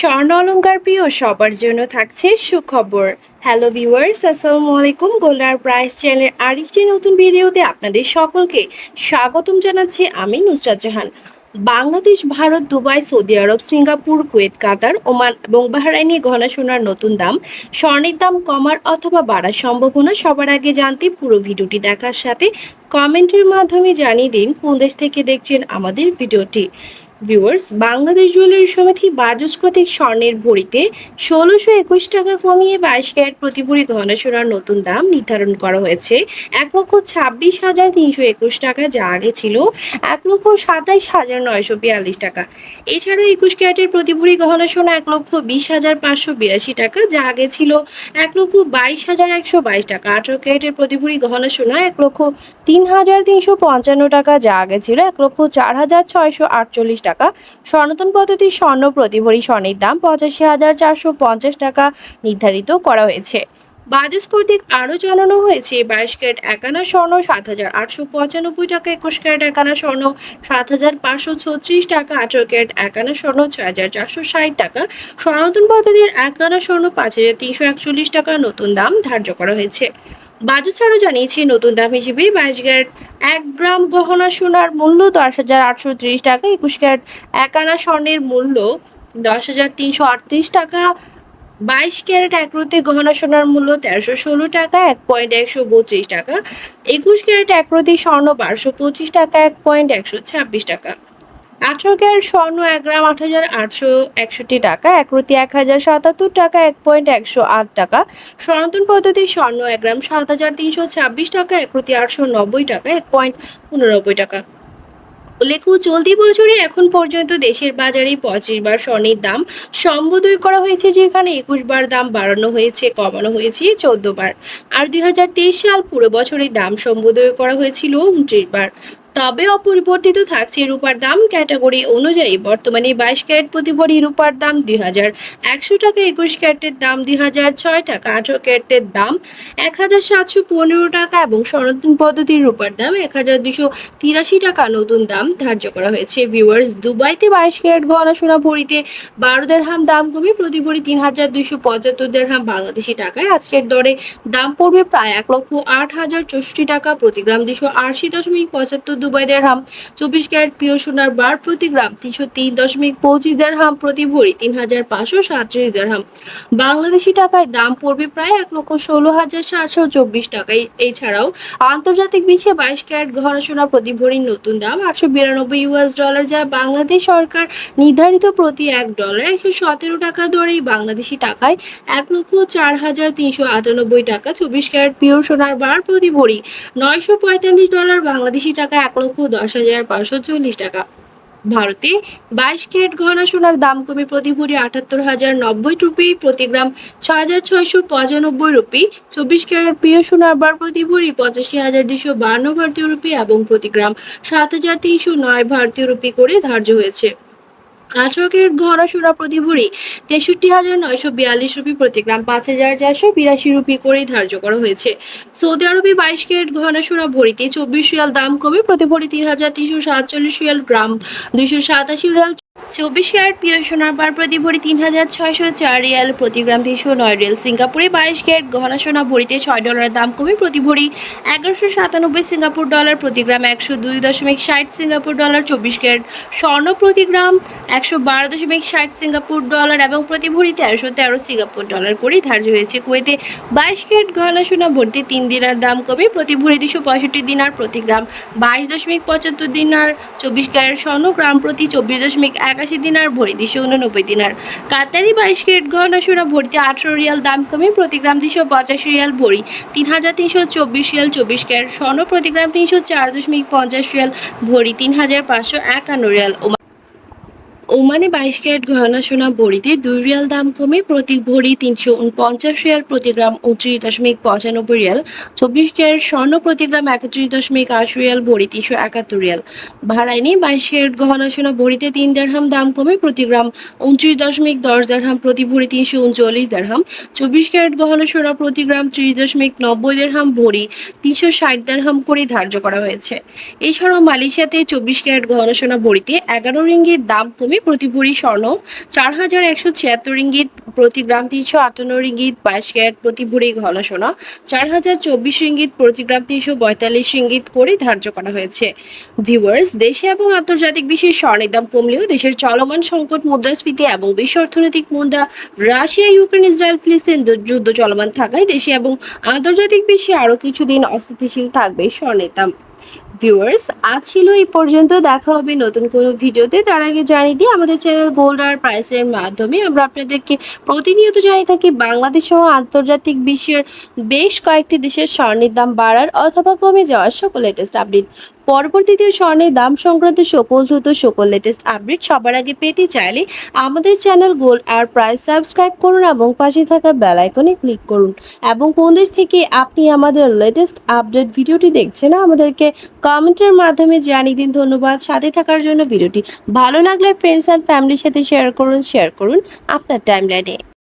স্বর্ণ অলঙ্কার প্রিয়, সবার জন্য থাকছে সুখবর। হ্যালো ভিউয়ার্স আসসালামু আলাইকুম। গোল্ডার প্রাইস চ্যানেলের আরেকটি নতুন ভিডিওতে আপনাদের সকলকে স্বাগতম জানাচ্ছি আমি Nusrat Jahan. Bangladesh, Bharat, Dubai, Saudi Arab, Singapore, Kuwait, Qatar, Oman এবং বাহরাইনি গহনা সোনার নতুন দাম, স্বর্ণের দাম কমার অথবা বাড়ার সম্ভাবনা সবার আগে জানতে পুরো ভিডিওটি দেখার সাথে কমেন্টের মাধ্যমে জানিয়ে দিন কোন দেশ থেকে দেখছেন আমাদের ভিডিওটি। ভিউয়ার্স বাংলাদেশ জুয়েলারি সমিতি বাজুস কর্তৃক স্বর্ণের ভরিতে ষোলোশো একুশ টাকা কমিয়ে বাইশ ক্যারেট প্রতি ভরি গহনা সোনার নতুন দাম নির্ধারণ করা হয়েছে। এক লক্ষ ছাব্বিশ হাজার তিনশো একুশ টাকা, যা আগে ছিল এক লক্ষ সাতাইশ হাজার নয়শো বিয়াল্লিশ টাকা। এছাড়াও একুশ ক্যারেটের প্রতি ভরি গহনা সোনা এক লক্ষ বিশ হাজার পাঁচশো বিরাশি টাকা, যা আগে ছিল এক লক্ষ বাইশ হাজার একশো বাইশ টাকা। আঠারো ক্যারেটের প্রতি ভরি গহনা সোনা এক লক্ষ তিন হাজার তিনশো পঞ্চান্ন টাকা, যা আগে ছিল এক লক্ষ চার হাজার ছয়শো আটচল্লিশ টাকা। সনাতন পদ্ধতির স্বর্ণ প্রতি ভরি স্বর্ণের দাম পঁচাশি হাজার চারশো পঞ্চাশ টাকা নির্ধারিত করা হয়েছে। বাজাজ কর্তৃক আরও জানানো হয়েছে, বাইশ ক্যারেট একানা স্বর্ণ সাত হাজার আটশো পঁচানব্বই টাকা, একুশ ক্যারেট একানা স্বর্ণ সাত হাজার পাঁচশো ছত্রিশ টাকা, আঠেরো ক্যারেট একানা স্বর্ণ ছয় হাজার চারশো ষাট টাকা। সনাতন পদ্ধতির একানা স্বর্ণ পাঁচ হাজার তিনশো একচল্লিশ টাকা নতুন দাম ধার্য করা হয়েছে। বাজু ছাড়ও জানিয়েছে নতুন দাম হিসেবে বাইশ ক্যারেট এক গ্রাম গহনা সোনার মূল্য দশ হাজার আটশো ত্রিশ টাকা, একুশ ক্যারেট এক আনা স্বর্ণের মূল্য দশ হাজার তিনশো আটত্রিশ টাকা, বাইশ ক্যারেট একরতি গহনা সোনার মূল্য তেরোশো ষোলো টাকা, এক পয়েন্ট একশো বত্রিশ টাকা, একুশ ক্যারেট একরতি স্বর্ণ বারোশো পঁচিশ টাকা, এক পয়েন্ট একশো ছাব্বিশ টাকা। আঠারো স্বর্ণ এক গ্রাম আট হাজার আটশো একষট্টি টাকা একরতি এক হাজার সাতাত্তর টাকা, এক পয়েন্ট একশো আট টাকা। সনাতন পদ্ধতির স্বর্ণ এক গ্রাম, সাত হাজার তিনশো ছাব্বিশ টাকা একরতি আটশো নব্বই টাকা, এক পয়েন্ট উননব্বই টাকা। উল্লেখ্য, চলতি বছরে এখন পর্যন্ত দেশের বাজারে পঁচিশ বার স্বর্ণের দাম সম্বোধন করা হয়েছে, যেখানে একুশ বার দাম বাড়ানো হয়েছে, কমানো হয়েছে চোদ্দ বার। আর দুই হাজার তেইশ সাল পুরো বছরের দাম সম্বোধন করা হয়েছিল উনত্রিশ বার। তবে অপরিবর্তিত থাকছে রূপার দাম ক্যাটাগরি অনুযায়ী। বর্তমানে বাইশ ক্যারেট প্রতি ভরি রূপার দাম দুই হাজার একশো টাকা, একুশ ক্যারেটের দাম দুই হাজার ছয় টাকা, আঠারো ক্যারেটের দাম এক হাজার সাতশো পনেরো টাকা এবং সনাতন পদ্ধতির রূপার দাম এক হাজার দুশো তিরাশি টাকা। নতুন দাম ধার্য করা হয়েছে। ভিউয়ার্স, দুবাইতে বাইশ ক্যারেট গহনা সোনা ভরিতে বারো দেড়হাম দাম কমে প্রতি ভরি তিন হাজার দুশো পঁচাত্তর দেড়হাম বাংলাদেশি টাকায়। আজকের দরে দাম পড়বে প্রায় এক লক্ষ আট হাজার চৌষট্টি টাকা, প্রতি গ্রাম দুশো আশি দশমিক পঁচাত্তর দুবাই দেড়হাম, চব্বিশ ক্যারেট পিও সোনার বার প্রতি গ্রাম তিনশো তিন দশমিক পঁচিশ দেড়হাম প্রতি ভরি তিন হাজার পাঁচশো সাতচল্লিশ দেড়হাম। বাংলাদেশি টাকায় দাম পড়বে প্রায় এক লক্ষ ষোলো হাজার সাতশো চব্বিশ টাকায়। এছাড়াও আন্তর্জাতিক বিশ্বে বাইশ ক্যারেট গহনা সোনা প্রতি ভরির নতুন দাম আটশো বিরানব্বই ইউএস ডলার, যা বাংলাদেশ সরকার নির্ধারিত প্রতি এক ডলার একশো সতেরো টাকা দরে বাংলাদেশি টাকায় এক লক্ষ চার হাজার তিনশো আটানব্বই টাকা চব্বিশ ক্যারেট পিওর সোনার বার প্রতি ভরি। নয়শো পঁয়তাল্লিশ ডলার বাংলাদেশি টাকা এক লক্ষ দশ হাজার পাঁচশো চল্লিশ টাকা। ভারতে বাইশ ক্যারেট গহনা সোনার দাম কমে প্রতি ভরি আটাত্তর হাজার নব্বই রুপি, প্রতি গ্রাম ছ হাজার ছয়শো পঁচানব্বই রুপি, চব্বিশ ক্যারেট প্রিয় সোনার বার প্রতি ভরি পঁচাশি হাজার দুশো বান্ন ভারতীয় রুপি এবং প্রতি গ্রাম সাত হাজার তিনশো নয় ভারতীয় রুপি করে ধার্য হয়েছে। আঠারো ঘন সোনা প্রতি ভরি তেষট্টি হাজার নয়শো বিয়াল্লিশ রুপি প্রতি গ্রাম, পাঁচ হাজার চারশো বিরাশি রুপি করেই ধার্য করা হয়েছে। সৌদি আরবে বাইশ ক্যারেট ঘন সোনা ভরিতে চব্বিশ রিয়াল দাম কমে প্রতি ভরি তিন হাজার তিনশো সাতচল্লিশ রিয়াল, গ্রাম দুইশো সাতাশি রিয়াল চব্বিশ ক্যারেট পিওর সোনার বার প্রতি ভরি তিন হাজার ছয়শো চার রিয়াল, প্রতি গ্রাম তিনশো নয় রিয়াল। সিঙ্গাপুরে বাইশ ক্যারেট গহনা সোনা ভরিতে ছয় ডলারের দাম কমে প্রতি ভরি এগারোশো সাতানব্বই সিঙ্গাপুর ডলার, প্রতি গ্রাম একশো দুই দশমিক ষাট সিঙ্গাপুর ডলার, চব্বিশ ক্যারেট স্বর্ণ প্রতি গ্রাম একশো বারো দশমিক ষাট সিঙ্গাপুর ডলার এবং প্রতি ভরি তেরোশো তেরো সিঙ্গাপুর ডলার করেই ধার্য হয়েছে কুয়েতে। বাইশ ক্যারেট গহনা সোনা ভর্তি তিন দিনার দাম কমে প্রতি ভরি দুশো পঁয়ষট্টি দিনার, প্রতি গ্রাম বাইশ দশমিক পঁচাত্তর দিনার, চব্বিশ ক্যারেট স্বর্ণ গ্রাম প্রতি চব্বিশ দশমিক একাশি দিনার, ভরি দুশো উননব্বই দিনার। কাতারি বাইশ কেট গহনা সোনা, ভর্তি আঠারো রিয়াল দাম কমে প্রতি গ্রাম দুশো পঁচাশি রিয়াল ভরি তিন হাজার তিনশো চব্বিশ রিয়াল চব্বিশ ক্যারেট। স্বর্ণ প্রতি গ্রাম তিনশো চার দশমিক পঞ্চাশ রিয়াল, ভরি তিন হাজার পাঁচশো একান্ন রিয়াল। ওমানে বাইশ ক্যারেট গহনা সোনা ভরিতে দুই রিয়াল দাম কমে প্রতি ভরি তিনশো উনপঞ্চাশ রিয়াল, প্রতি গ্রাম উনত্রিশ দশমিক পঁচানব্বই রিয়াল। চব্বিশ ক্যারেট স্বর্ণ, প্রতি গ্রাম একত্রিশ দশমিক আশি রিয়াল ভরি তিনশো একাত্তর রিয়াল। ভাড়াইনি বাইশ ক্যারেট গহনা সোনা ভরিতে তিন দেড়হাম দাম কমে প্রতি গ্রাম উনত্রিশ দশমিক দশ দেড়হাম, প্রতি ভরি তিনশো উনচল্লিশ দেড়হাম। চব্বিশ ক্যারেট গহনা সোনা প্রতি গ্রাম ত্রিশ দশমিক নব্বই দেড়হাম, ভরি তিনশো ষাট দেড়হাম করে ধার্য করা হয়েছে। এছাড়াও মালয়েশিয়াতে চব্বিশ ক্যারেট গহনা সোনা ভরিতে এগারো রিঙ্গির দাম কমে প্রতি স্বর্ণ, চার হাজার একশো ছিয়াত্তর রিঙ্গিত প্রতি গ্রাম তিনশো আটান্ন রিঙ্গিত বাইশ ক্যারেট প্রতি ভরি ঘন সোনা, চার হাজার চব্বিশ রিঙ্গিত প্রতি গ্রাম তিনশো পঁয়তাল্লিশ রিঙ্গিত করে ধার্য করা হয়েছে। ভিউয়ার্স দেশে এবং আন্তর্জাতিক বিশ্বে স্বর্ণের দাম কমলেও দেশের চলমান সংকট, মুদ্রাস্ফীতি এবং বিশ্ব অর্থনৈতিক মন্দা রাশিয়া, ইউক্রেন, ইসরায়েল, ফিলিস্তিন যুদ্ধ চলমান থাকায় দেশে এবং আন্তর্জাতিক বিশ্বে আরও কিছুদিন অস্থিতিশীল থাকবে স্বর্ণের দাম। ভিউয়ার্স আজ ছিল এই পর্যন্ত। দেখা হবে নতুন কোনো ভিডিওতে। তার আগে জানিয়ে দিই, আমাদের চ্যানেল গোল্ড আর প্রাইসের মাধ্যমে আমরা আপনাদেরকে প্রতিনিয়ত জানিয়ে থাকি বাংলাদেশ সহ আন্তর্জাতিক বিশ্বের বেশ কয়েকটি দেশের স্বর্ণের দাম বাড়ার অথবা কমে যাওয়ার সকল লেটেস্ট আপডেট পরবর্তীতে স্বর্ণের দাম সংক্রান্ত সকল দ্রুত সকল লেটেস্ট আপডেট সবার আগে পেতে চাইলে আমাদের চ্যানেল গোল্ড আর প্রাইস সাবস্ক্রাইব করুন এবং পাশে থাকা বেল আইকনে ক্লিক করুন। এবং কোন দেশ থেকে আপনি আমাদের লেটেস্ট আপডেট ভিডিওটি দেখছেন, আমাদেরকে কমেন্টের মাধ্যমে জানিয়ে দিন। ধন্যবাদ। সাথে থাকার জন্য ভিডিওটি ভালো লাগলে ফ্রেন্ডস অ্যান্ড ফ্যামিলির সাথে শেয়ার করুন শেয়ার করুন। আপনার টাইম টাইমলাইনে